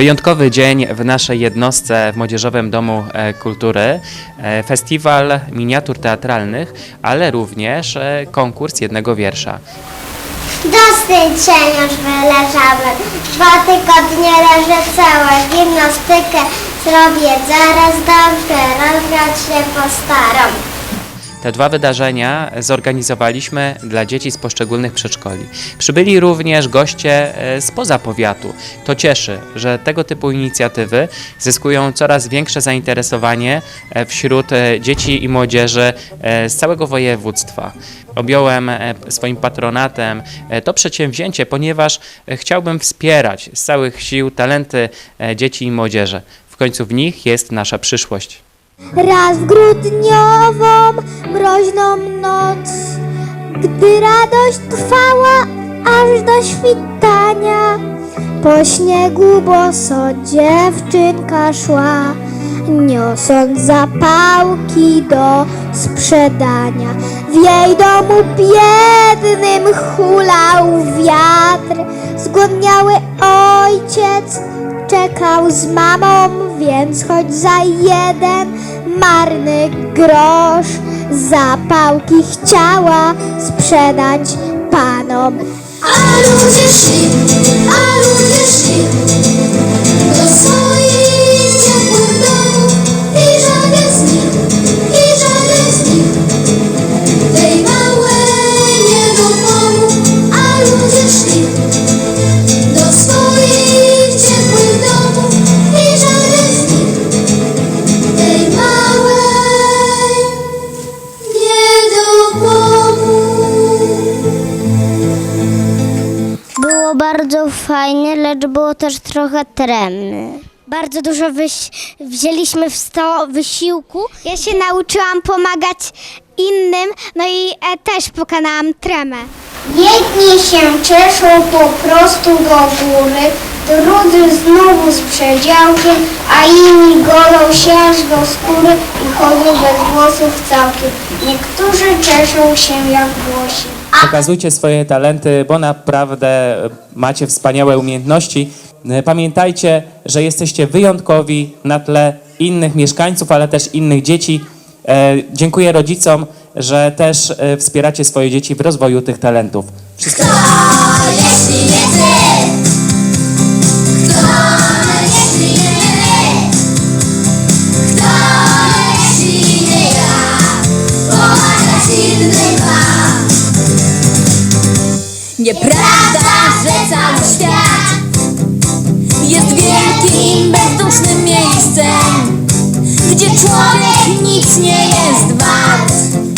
Wyjątkowy dzień w naszej jednostce w Młodzieżowym Domu e, Kultury. E, Festiwal miniatur teatralnych, ale również e, konkurs jednego wiersza. Dosyć się już wyleżałem. Dwa tygodnie leżę całe. Gimnastykę zrobię zaraz dobrze. Rozgrać się postaram. Te dwa wydarzenia zorganizowaliśmy dla dzieci z poszczególnych przedszkoli. Przybyli również goście e, spoza powiatu. To cieszy, że tego typu inicjatywy zyskują coraz większe zainteresowanie e, wśród e, dzieci i młodzieży z całego województwa. Objąłem swoim patronatem to przedsięwzięcie, ponieważ chciałbym wspierać z całych sił talenty dzieci i młodzieży. W końcu w nich jest nasza przyszłość. Raz w grudniową, mroźną noc, gdy radość trwała aż do świtania, po śniegu boso dziewczynka szła, niosąc zapałki do sprzedania. W jej domu biednym hulał wiatr, zgłodniały ojciec czekał z mamą, więc choć za jeden marny grosz zapałki chciała sprzedać panom. A ludzie szli, bardzo fajnie, lecz było też trochę tremny. Bardzo dużo wzięliśmy w sto wysiłku. Ja się nauczyłam pomagać innym, no i e, też pokonałam tremę. Jedni się cieszą po prostu do góry, drudzy znowu z przedziałkiem, a inni golą się aż do skóry i chodzą bez włosów całkiem. Niektórzy cieszą się jak włosi. Pokazujcie swoje talenty, bo naprawdę macie wspaniałe umiejętności. E, Pamiętajcie, że jesteście wyjątkowi na tle innych mieszkańców, ale też innych dzieci. E, Dziękuję rodzicom, że też e, wspieracie swoje dzieci w rozwoju tych talentów. Wszystkiego Nieprawda, że cały świat jest wielkim, bezdusznym miejscem, gdzie człowiek nic nie jest wart.